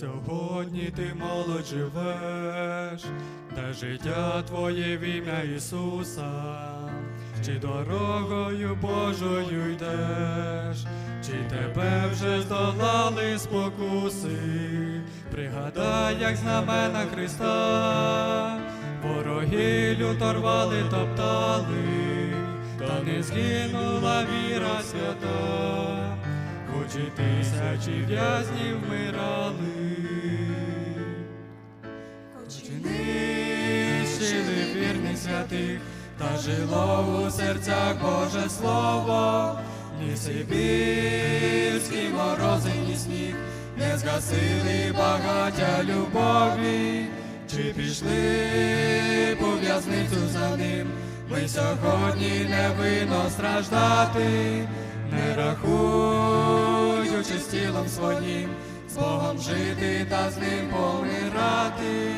Сьогодні ти молодь живеш, та життя твоє в ім'я Ісуса, чи дорогою Божою йдеш, чи тебе вже здолали спокуси, пригадай, як знамена Христа, вороги люто рвали, топтали, та не згинула віра свята і тисячі в'язнів вмирали, нищили вірних святих, та жило у серцях Боже Слово, ні сибірські морози, ні сніг, не згасили багаття любові, чи пішли по в'язницю за ним, ми сьогодні не винно страждати, не рахуючи з тілом своїм, з Богом жити та з ним помирати.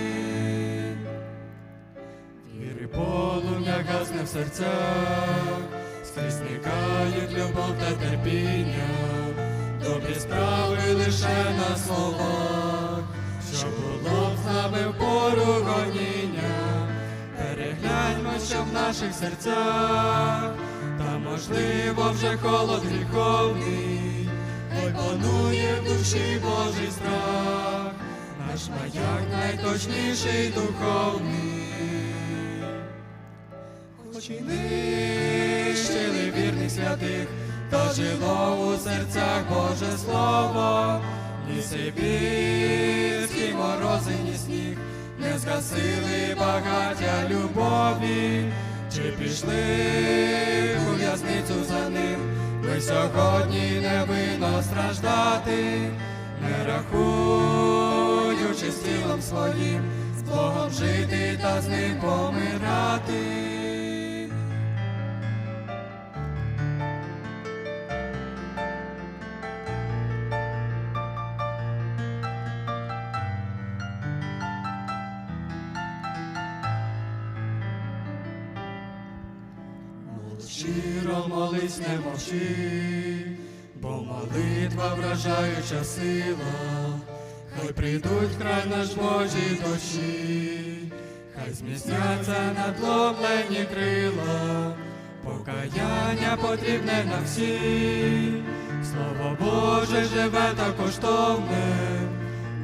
Віри полум'я гасне в серцях, скрізь любов та терпіння, добрі справи лише на словах, що було в що в наших серцях, та можливо вже холод гріховний, хай панує в душі Божий страх, наш маяк найточніший духовний, хоч і нищили вірних святих, та жило у серцях Боже Слово, ні сибірські морози, ні сніг не згасили багаття любові, чи пішли у в'язницю за ним, ми сьогодні не винно страждати, не рахуючи з тілом своїм, з Богом жити та з ним помирати. Щиро молись, не мовчи, бо молитва вражаюча сила, хай прийдуть край наш Божі дощі, хай зміцняться надломлені крила, покаяння потрібне на всі, Слово Боже живе та коштовне,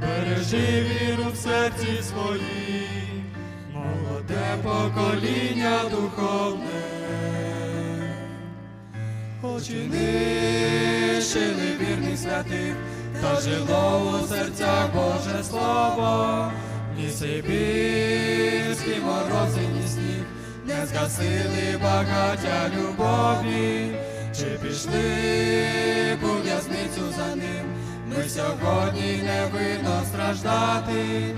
бережи віру в серці своїй, молоде покоління духовне. І вірних святих, та жило у серцях Боже Слово, ні сибірські морози, ні сніг, не згасили багаття любові, чи пішли у в'язницю за ним, ми сьогодні не винно страждати,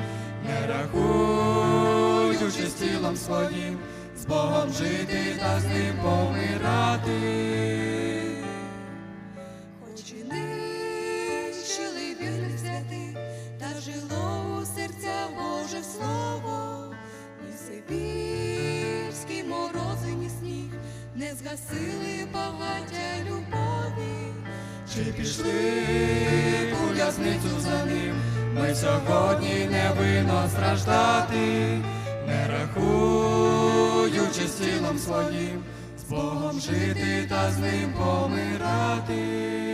не рахуючи з тілом своїм, з Богом жити та з ним помирати. Хоч і нищили вірних святих, та жило у серцях Боже Слово, ні сибірські морози, ні сніг, не згасили багаття любові. Чи пішли у в'язницю за ним, ми сьогодні не винно страждати, не рахуючи з тілом своїм, з Богом жити та з ним помирати.